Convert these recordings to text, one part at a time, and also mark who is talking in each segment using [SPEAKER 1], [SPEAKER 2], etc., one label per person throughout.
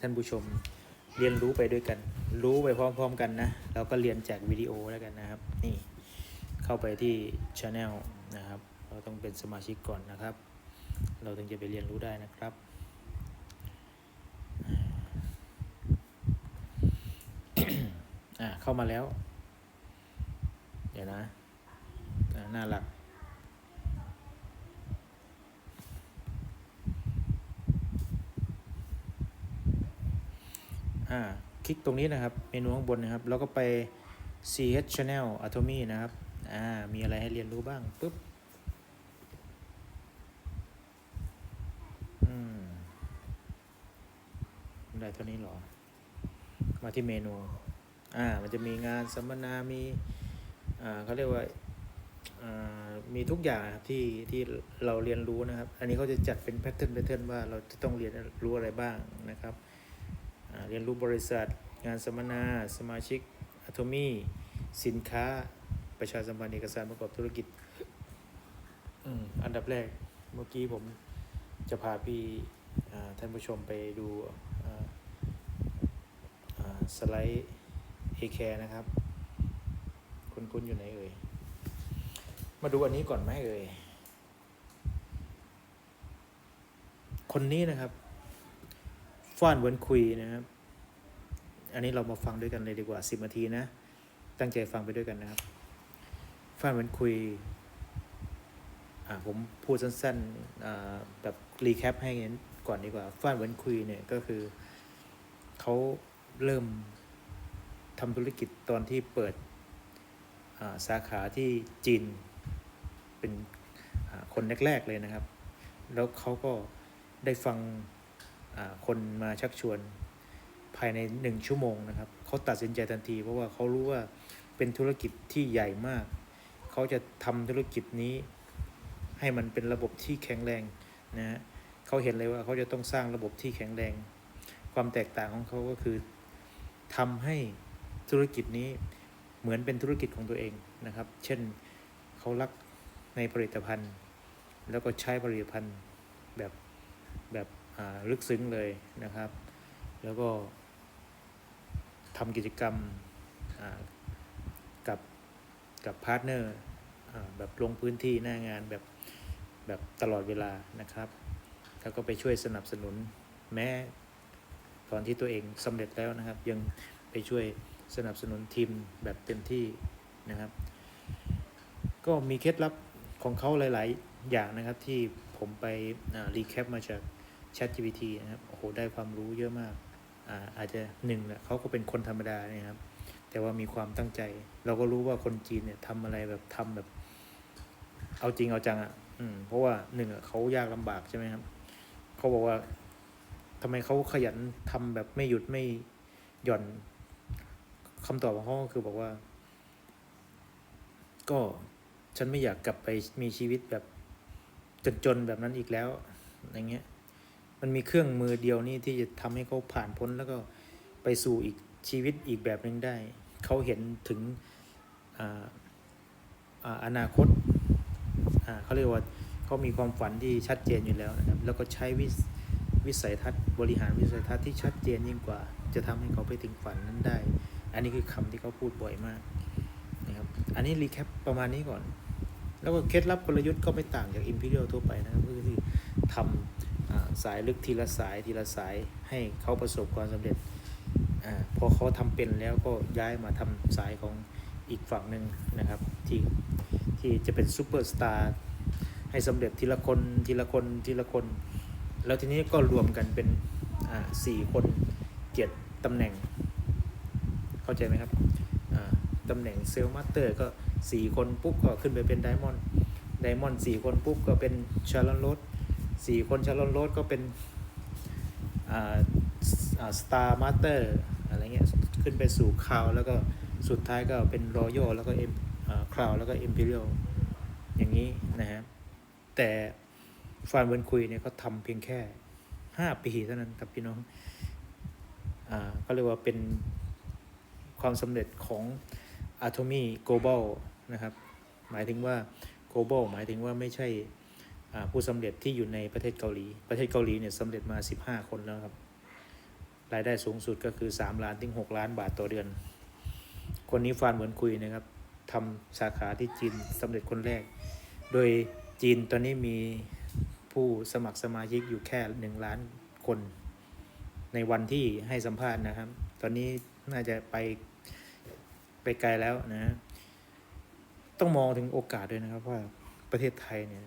[SPEAKER 1] ท่านผู้ชมเรียนรู้ไปด้วยกัน รู้ไปพร้อมๆกันนะเราก็เรียนจากวิดีโอแล้วกันนะครับ นี่เข้าไปที่ช anel นะครับ เราต้องเป็นสมาชิกก่อนนะครับ เราถึงจะไปเรียนรู้ได้นะครับ อ่าเข้ามาแล้ว เดี๋ยวนะอ่าหน้าหลัก อ่าคลิกตรงนี้นะครับเมนูข้างบนนะครับ แล้วก็ไป ch channel atomy นะครับอ่ามีอะไรให้เรียนรู้บ้างปุ๊บอืมได้เท่านี้หรอ มาที่เมนูอ่ามันจะมีงานสัมมนามีอ่าเขาเรียกว่าอ่ามีทุกอย่างนะครับที่ที่เราเรียนรู้นะครับ อันนี้เขาจะจัดเป็นแพทเทิร์นแพทเทิร์นว่าเราจะต้องเรียนรู้อะไรบ้างนะครับ เรียนรู้บริษัท งานสัมมนา สมาชิกอะโทมีสินค้า ประชาสัมพันธ์เอกสารประกอบธุรกิจอันดับแรกเมื่อกี้ผมจะพาพี่ท่านผู้ชมไปดูสไลด์เอแคนะครับ คุณคุณอยู่ไหนเอ่ย มาดูอันนี้ก่อนไหมเอ่ย คนนี้นะครับ ฟ้านเวินคุยนะครับ อันนี้เรามาฟังด้วยกันเลยดีกว่าสิบนาทีนะ ตั้งใจฟังไปด้วยกันนะครับฟ้านเหวินคุย อ่าผมพูดสั้นๆอ่าแบบรีแคปให้เห็นก่อนดีกว่าฟ้านเวินคุยเนี่ยก็คือเขาเริ่มทำธุรกิจตอนที่เปิดาสาขาที่จีนเป็นคนแรกๆเลยนะครับ แล้วเขาก็ได้ฟังคนมาชักชวน ภายในหนึ่งชั่วโมงนะครับเขาตัดสินใจทันที เพราะว่าเขารู้ว่าเป็นธุรกิจที่ใหญ่มาก เขาจะทำธุรกิจนี้ ให้มันเป็นระบบที่แข็งแรงนะฮะเขาเห็นเลยว่าเขาจะต้องสร้างระบบที่แข็งแรง ความแตกต่างของเขาก็คือทำให้ธุรกิจนี้เหมือนเป็นธุรกิจของตัวเองนะครับ เช่นเขารักในผลิตภัณฑ์ แล้วก็ใช้ผลิตภัณฑ์แบบแบบอ่าลึกซึ้งเลยนะครับ แล้วก็ ทำกิจกรรมกับกับพาร์ทเนอร์แบบลงพื้นที่หน้างานแบบแบบตลอดเวลานะครับ แล้วก็ไปช่วยสนับสนุนแม้ตอนที่ตัวเองสำเร็จแล้วนะครับ ยังไปช่วยสนับสนุนทีมแบบเต็มที่นะครับ ก็มีเคล็ดลับของเขาหลาย ๆ อย่างนะครับที่ผมไปรีแคปมาจาก ChatGPT นะครับโอ้โหได้ความรู้เยอะมาก อาอาจจะหนึ่งแหละเขาก็เป็นคนธรรมดาเนี่ยครับ แต่ว่ามีความตั้งใจ เราก็รู้ว่าคนจีนเนี่ยทำอะไรแบบทำแบบ เอาจริงเอาจังอะ่ะ อืม เพราะว่าหนึ่งอะเขายากลำบากใช่ไหมครับเขาบอกว่าทำไมเขาขยันทำแบบไม่หยุดไม่หย่อนคำตอบของเขาก็คือบอกว่า ก็ฉันไม่อยากกลับไปมีชีวิตแบบจนๆแบบนั้นอีกแล้วอย่างเงี้ย มันมีเครื่องมือเดียวนี่ที่จะทำให้เขาผ่านพ้นแล้วก็ไปสู่อีกชีวิตอีกแบบหนึ่งได้ เขาเห็นถึงอานาคตาเขาเรียกว่าเขามีความฝันที่ชัดเจนอยู่แล้วนะครับ แล้วก็ใช้วิสวิสัยทัศน์บริหารวิสัยทัศน์ที่ชัดเจนยิ่งกว่า จะทำให้เขาไปถึงฝันนั้นได้ อันนี้คือคำที่เขาพูดบ่อยมากนะครับ อันนี้รีแคปประมาณนี้ก่อน แล้วก็เคล็ดลับกลยุทธ์ก็ไม่ต่างจาก Imperial ทั่วไปนะครับก็คือทำอ่า สายลึกทีละสายทีละสายให้เขาประสบความสำเร็จอพอเขาทำเป็นแล้วก็ย้ายมาทำสายของอีกฝั่งหนึ่งนะครับที่ที่จะเป็นซูเปอร์สตาร์ให้สำเร็จทีละคนทีละคนทีละคน แล้วทีนี้ก็รวมกันเป็นสี่คนเกียรติตำแหน่ง เข้าใจไหมครับตำแหน่งเซลล์มาสเตอร์ก็สี่คนปุ๊บก็ขึ้นไปเป็นไดมอนด์ไดมอนด์สี่คนปุ๊บก็เป็นชาร์ลโร สี่คนชาร์ลอนโรดก็เป็นอ่าสตาร์มาสเตอร์อะไรเงี้ยขึ้นไปสู่คาวแล้วก็สุดท้ายก็เป็นรอยัลแล้วก็เอ็มคราวแล้วก็เอ็มพีเรียลอย่างนี้นะฮะแต่ฟานเวนคุยเนี่ยเขาทำเพียงแค่ 5 ปีเท่านั้นครับพี่น้องอ่าก็เรียกว่าเป็นความสำเร็จของอะ Atomy Global นะครับ หมายถึงว่า global หมายถึงว่าไม่ใช่ ผู้สำเร็จที่อยู่ในประเทศเกาหลี ประเทศเกาหลีเนี่ยสำเร็จมา 15 คนแล้วครับ รายได้สูงสุดก็คือ 3 ล้านถึง 6 ล้านบาทต่อเดือน คนนี้ฟานเหมือนคุยนะครับทำสาขาที่จีนสำเร็จคนแรก โดยจีนตอนนี้มีผู้สมัครสมาชิกอยู่แค่ 1 ล้านคน ในวันที่ให้สัมภาษณ์นะครับ ตอนนี้น่าจะไปไปไกลแล้วนะ ต้องมองถึงโอกาสด้วยนะครับว่าประเทศไทยเนี่ย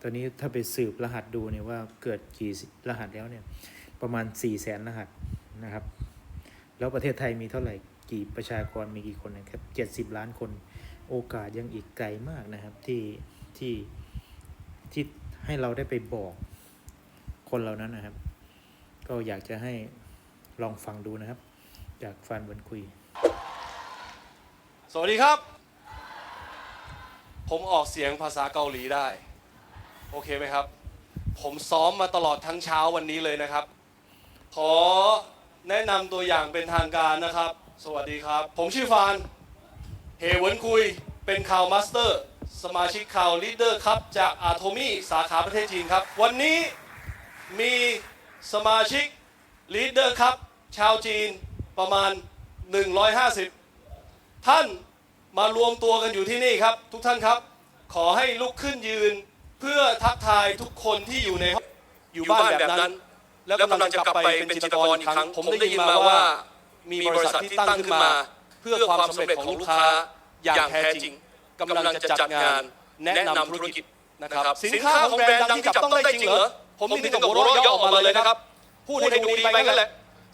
[SPEAKER 1] ตอนนี้ถ้าไปสืบรหัสดูเนี่ยว่าเกิดกี่รหัสแล้วเนี่ยประมาณ4ี่แสนรหัสนะครับ แล้วประเทศไทยมีเท่าไหร่กี่ประชากรมีกี่คนนะครับเจ็ดสิบล้านคนโอกาสยังอีกไกลมากนะครับที่ที่ที่ให้เราได้ไปบอกคนเหล่านั้นนะครับ ก็อยากจะให้ลองฟังดูนะครับ จากฟันเหมือนคุย
[SPEAKER 2] สวัสดีครับ ผมออกเสียงภาษาเกาหลีได้ โอเคไหมครับ ผมซ้อมมาตลอดทั้งเช้าวันนี้เลยนะครับ ขอแนะนำตัวอย่างเป็นทางการนะครับ สวัสดีครับ ผมชื่อฟานเฮเวินคุยเป็นข่าวมาสเตอร์ สมาชิกข่าวลีดเดอร์ครับ จากอาโทมี่สาขาประเทศจีนครับ วันนี้มีสมาชิกลีดเดอร์ครับ ชาวจีนประมาณ 150 ท่านมารวมตัวกันอยู่ที่นี่ครับ ทุกท่านครับ ขอให้ลุกขึ้นยืน เพื่อทักทายทุกคนที่อยู่ในห้องอยู่บ้านแบบนั้น แล้วกำลังจะกลับไปเป็นจิตรกรอีกครั้ง ผมได้ยินมาว่ามีบริษัทที่ตั้งขึ้นมา เพื่อความสำเร็จของลูกค้าอย่างแท้จริงกำลังจะจัดงานแนะนำธุรกิจนะครับสินค้าของแบรนด์ดังที่จับต้องได้จริงเหรอผมนี่ถึงกับหัวเราะเย่อออกมาเลยนะครับพูดให้ดูดีไปงั้นแหละ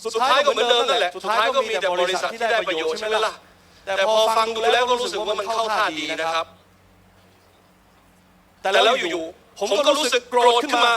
[SPEAKER 2] สุดท้ายก็เหมือนเดิมนั่นแหละสุดท้ายก็มีแต่บริษัทที่ได้ประโยชน์ใช่ไหมล่ะแต่พอฟังดูแล้วก็รู้สึกว่ามันเข้าท่าดีนะครับ แต่แล้วอยู่ๆผมก็รู้สึกโกรธขึ้นมา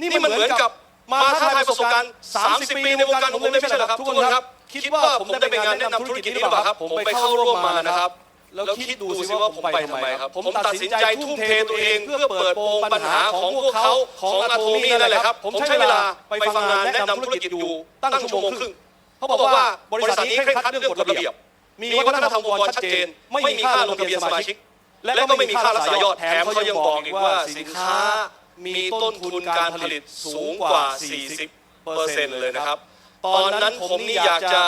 [SPEAKER 2] นี่มันเหมือนกับมาท้าทายประสบการณ์30 ปีในวงการของผมเลยไม่ใช่เหรอครับทุกคนครับ คิดว่าผมได้ไปงานแนะนำธุรกิจนี้หรือเปล่าครับ ผมไปเข้าร่วมมานะครับ แล้วคิดดูสิว่าผมไปทำไมครับ ผมตัดสินใจทุ่มเทตัวเองเพื่อเปิดโปงปัญหาของพวกเขาของอาโทมี่นั่นแหละครับ ผมใช้เวลาไปฟังงานแนะนำธุรกิจอยู่ตั้งชั่วโมงครึ่งเขาบอกว่าบริษัทนี้เคร่งครัดเรื่องกฎระเบียบ มีวัฒนธรรมองค์กรชัดเจน ไม่มีค่าลงทะเบียนสมาชิก และก็ไม่มีค่ารักษายอดแถมเขายังบอกอีกว่าสินค้ามีต้นทุนการผลิตสูงกว่า 40เปอร์เซ็นต์เลยนะครับ ตอนนั้นผมนี่อยากจะ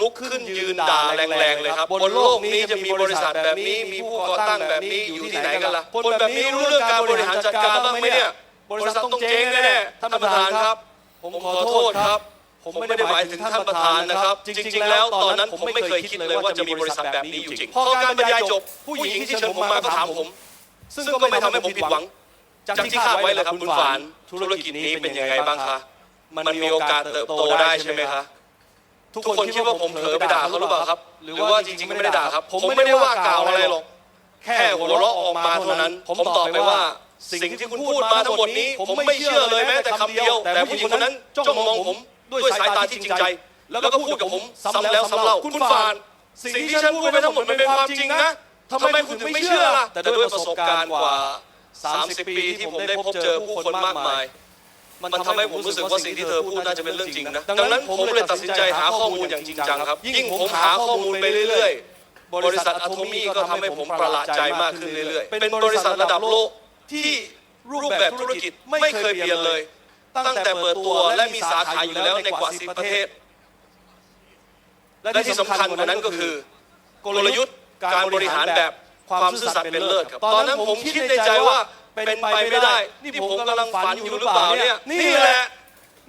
[SPEAKER 2] ลุกขึ้นยืนด่าแรงๆเลยครับบนโลกนี้จะมีบริษัทแบบนี้มีผู้ก่อตั้งแบบนี้อยู่ที่ไหนกันล่ะคนแบบนี้รู้เรื่องการบริหารจัดการบ้างไหมเนี่ยบริษัทต้องเจ๊งแน่ๆท่านประธานครับ ผมขอโทษครับ ผมไม่ได้หมายถึงท่านประธานนะครับ จริง ๆ แล้วตอนนั้นผมไม่เคยคิดเลยว่าจะมีบริษัทแบบนี้อยู่จริงพอการบรรยายจบผู้หญิงที่เชิญผมมาก็ถามผม ซึ่งก็ไม่ทำให้ผมผิดหวัง จากที่คาดไว้เลยครับคุณฝานธุรกิจนี้เป็นยังไงบ้างคะมันมีโอกาสเติบโตได้ใช่ไหมคะทุกคนคิดว่าผมเผลอไปด่าเขาหรือเปล่าครับ หรือว่าจริงๆไม่ได้ด่าครับ ผมไม่ได้ว่ากล่าวอะไรหรอกแค่หัวเราะออกมาเท่านั้น ผมตอบไปว่าสิ่งที่คุณพูดมาทั้งหมดนี้ ผมไม่เชื่อเลยแม้แต่คำเดียว แต่ผู้หญิงคนนั้นจ้องมองผม ด้วยสายตาที่จริงใจ แล้วก็พูดกับผมซ้ำแล้วซ้ำเล่าคุณฟาน สิ่งที่ฉันพูดไปทั้งหมดมันเป็นความจริงนะทำไมคุณถึงไม่เชื่อล่ะแต่ด้วยประสบการณ์กว่า 30 ปีที่ผมได้พบเจอผู้คนมากมาย มันทำให้ผมรู้สึกว่าสิ่งที่เธอพูดน่าจะเป็นเรื่องจริงนะ ดังนั้นผมเลยตัดสินใจหาข้อมูลอย่างจริงจังครับ ยิ่งผมหาข้อมูลไปเรื่อยๆ บริษัทอะโทมี่ก็ทำให้ผมประหลาดใจมากขึ้นเรื่อยๆ เป็นบริษัทระดับโลกที่รูปแบบธุรกิจไม่เคยเปลี่ยนเลย ตั้งแต่เปิดตัวและมีสาขาอยู่แล้วในกว่า 10 ประเทศ และที่สำคัญกว่านั้นก็คือ กลยุทธ์การบริหารแบบความซื่อสัตย์เป็นเลิศครับ ตอนนั้นผมคิดในใจว่าเป็นไปไม่ได้ นี่ผมกำลังฝันอยู่หรือเปล่าเนี่ย นี่แหละ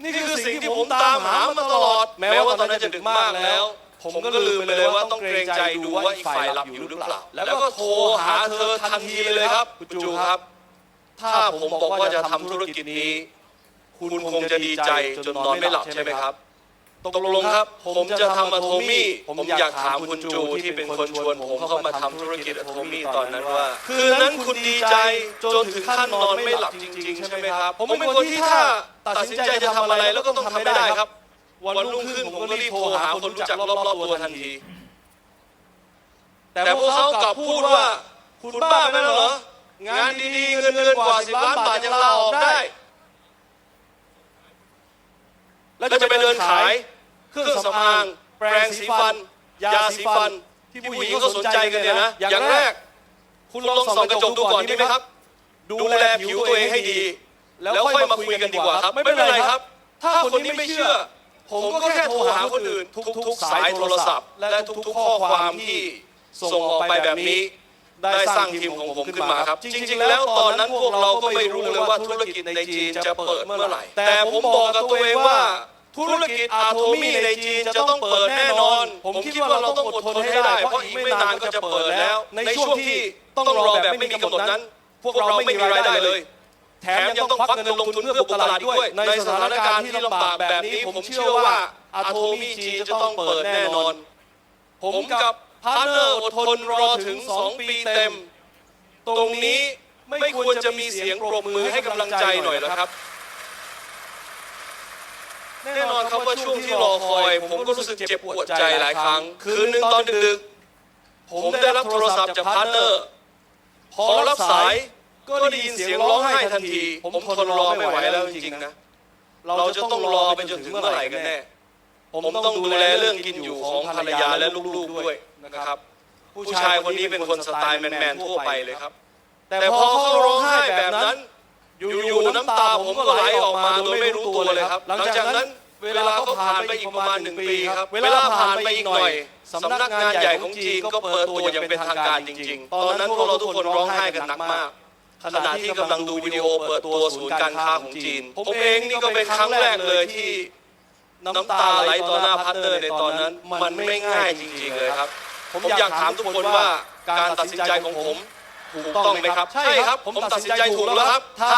[SPEAKER 2] นี่คือสิ่งที่ผมตามหามาตลอด แม้ว่าตอนนั้นจะดึกมากแล้ว ผมก็ลืมไปเลยว่าต้องเกรงใจดูว่าอีกฝ่ายหลับอยู่หรือเปล่า แล้วก็โทรหาเธอทันทีเลยครับคุณจูครับ ถ้าผมบอกว่าจะทำธุรกิจนี้ คุณคงจะดีใจจนนอนไม่หลับใช่ไหมครับตกลงครับ ผมจะทำอะโทมี่ ผมอยากถามคุณจูที่เป็นคนชวนผมเข้ามาทำธุรกิจอะโทมี่ตอนนั้นว่า คืนนั้นคุณดีใจจนถึงขั้นนอนไม่หลับจริง ๆ ใช่ไหมครับ ผมเป็นคนที่ถ้าตัดสินใจจะทำอะไรแล้วก็ต้องทำไม่ได้ครับ วันรุ่งขึ้นผมก็รีบโทรหาคนรู้จักรอบๆตัวทันที แต่พวกเขากลับพูดว่า คุณบ้าไปแล้วเหรองานดีๆเงินเดือนกว่าสิบล้านบาทยังลาออกได้ แล้วจะไปเดินขายเครื่องสำอางแปรงสีฟัน ยาสีฟัน ที่ผู้หญิงก็สนใจกันเนี่ยนะอย่างแรก คุณลองส่องกระจกดูก่อนดีไหมครับ ดูแลผิวตัวเองให้ดี แล้วค่อยมาคุยกันดีกว่าครับ ไม่เป็นไรครับ ถ้าคนนี้ไม่เชื่อ ผมก็แค่โทรหาคนอื่น ทุกๆ สายโทรศัพท์ และทุกๆ ข้อความที่ส่งออกไปแบบนี้ ได้สร้างทีมของผมขึ้นมาครับ จริง ๆ แล้วตอนนั้นพวกเราก็ไม่รู้เลยว่าธุรกิจในจีนจะเปิดเมื่อไหร่ แต่ผมบอกกับตัวเองว่าธุรกิจอาโทมี่ในจีนจะต้องเปิดแน่นอน ผมคิดว่าเราต้องอดทนให้ได้ เพราะอีกไม่นานก็จะเปิดแล้ว ในช่วงที่ต้องรอแบบไม่มีกำหนดนั้น พวกเราไม่มีรายได้เลย แถมยังต้องควักเงินลงทุนเพื่อบุกตลาดด้วย ในสถานการณ์ที่ลำบากแบบนี้ ผมเชื่อว่าอาโทมี่จีนจะต้องเปิดแน่นอน ผมกับ พาร์ทเนอร์อดทนรอถึง 2 ปีเต็ม ตรงนี้ไม่ควรจะมีเสียงปรบมือให้กำลังใจหน่อยหรอครับ แน่นอนครับว่าช่วงที่รอคอย ผมก็รู้สึกเจ็บปวดใจหลายครั้ง คืนหนึ่งตอนดึกๆผมได้รับโทรศัพท์จากพาร์ทเนอร์ พอรับสายก็ได้ยินเสียงร้องไห้ทันที ผมทนรอไม่ไหวแล้วจริงๆนะ เราจะต้องรอไปจนถึงเมื่อไหร่กันแน่ ผมต้องดูแลเรื่องกินอยู่ของภรรยาและลูกๆด้วยนะครับ ผู้ชายคนนี้เป็นคนสไตล์แมนๆทั่วไปเลยครับ แต่พอเขาร้องไห้แบบนั้น อยู่ๆน้ำตาผมก็ไหลออกมาโดยไม่รู้ตัวเลยครับ หลังจากนั้นเวลาก็ผ่านไปอีกประมาณหนึ่งปีครับ เวลาผ่านไปอีกหน่อยสำนักงานใหญ่ของจีนก็เปิดตัวอย่างเป็นทางการจริง ๆ ตอนนั้นพวกเราทุกคนร้องไห้กันหนักมากขณะที่กำลังดูวิดีโอเปิดตัวศูนย์การค้าของจีน ผมเองนี่ก็เป็นครั้งแรกเลยที่ น้ำตาไหลต่อหน้าพาร์ทเนอร์ในตอนนั้น มันไม่ง่ายจริงๆเลยครับ ผมอยากถามทุกคนว่าการตัดสินใจของผมถูกต้องไหมครับ ใช่ครับ ผมตัดสินใจถูกแล้วครับ ถ้า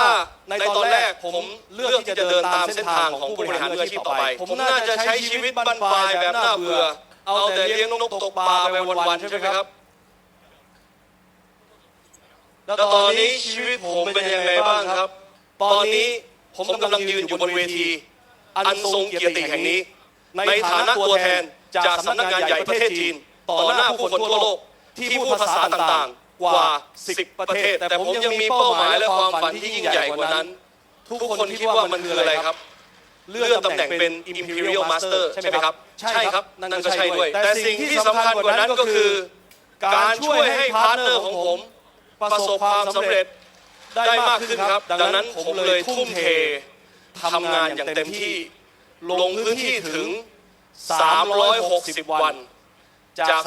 [SPEAKER 2] ในตอนแรกผมเลือกที่จะเดินตามเส้นทางของผู้บริหารมืออาชีพต่อไป ผมน่าจะใช้ชีวิตบรรปลายแบบน่าเบื่อ เอาแต่เลี้ยงนกตกปลาไปวันๆใช่ไหมครับ แล้วตอนนี้ชีวิตผมเป็นยังไงบ้างครับ ตอนนี้ผมกำลังยืนอยู่บนเวที อันทรงเกียรติแห่งนี้ ในฐานะตัวแทนจากสำนักงานใหญ่ประเทศจีน ต่อหน้าผู้คนทั่วโลกที่พูดภาษาต่างๆ กว่า 10 ประเทศ แต่ผมยังมีเป้าหมายและความฝันที่ยิ่งใหญ่กว่านั้น ทุกคนคิดว่ามันคืออะไรครับ เลื่อนตำแหน่งเป็น Imperial Master ใช่ไหมครับ ใช่ครับ นั่นก็ใช่ด้วย แต่สิ่งที่สำคัญกว่านั้นก็คือ การช่วยให้พาร์ทเนอร์ของผม ประสบความสำเร็จได้มากขึ้นครับ ดังนั้นผมเลยทุ่มเท ทำงานอย่างเต็มที่ลงพื้นที่ถึง 360 วัน จาก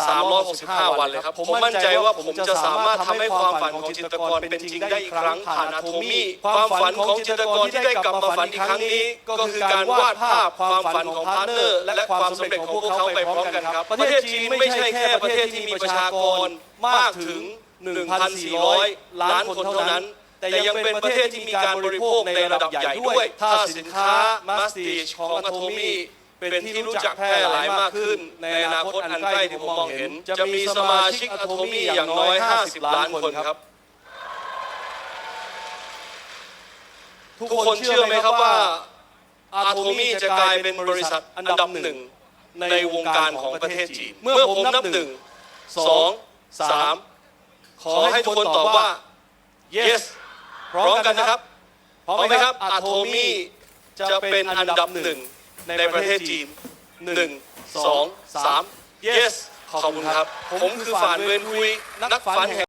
[SPEAKER 2] 365 วันเลยครับ ผมมั่นใจว่าผมจะสามารถทำให้ความฝันของจิตรกรเป็นจริงได้อีกครั้งผ่านอาโทมี่ความฝันของจิตรกรที่ได้กลับมาฝันอีกครั้งนี้ ก็คือการวาดภาพความฝันของพาร์ทเนอร์ และความสำเร็จของพวกเขาไปพร้อมกันครับ ประเทศจีนไม่ใช่แค่ประเทศที่มีประชากรมากถึง 1,400 ล้านคนเท่านั้น แต่ยังเป็นประเทศที่มีการบริโภคในระดับใหญ่ด้วย ถ้าสินค้ามาสติชของอโทมี่เป็นที่รู้จักแพร่หลายมากขึ้น ในอนาคตอันใกล้ที่ผมมองเห็น จะมีสมาชิกอโทมี่อย่างน้อย 50 ล้านคนครับ ทุกคนเชื่อไหมครับว่าอาโทมี่จะกลายเป็นบริษัทอันดับหนึ่งในวงการของประเทศจีน เมื่อผมนับหนึ่งสองสามขอให้ทุกคนตอบว่า yes พร้อมกันนะครับพร้อมไหมครับอาโทมี่จะเป็นอันดับหนึ่งในประเทศจีนหนึ่งสองสาม yes ขอบคุณครับ ผมคือฝานเวนคุย นักฝันแห่ง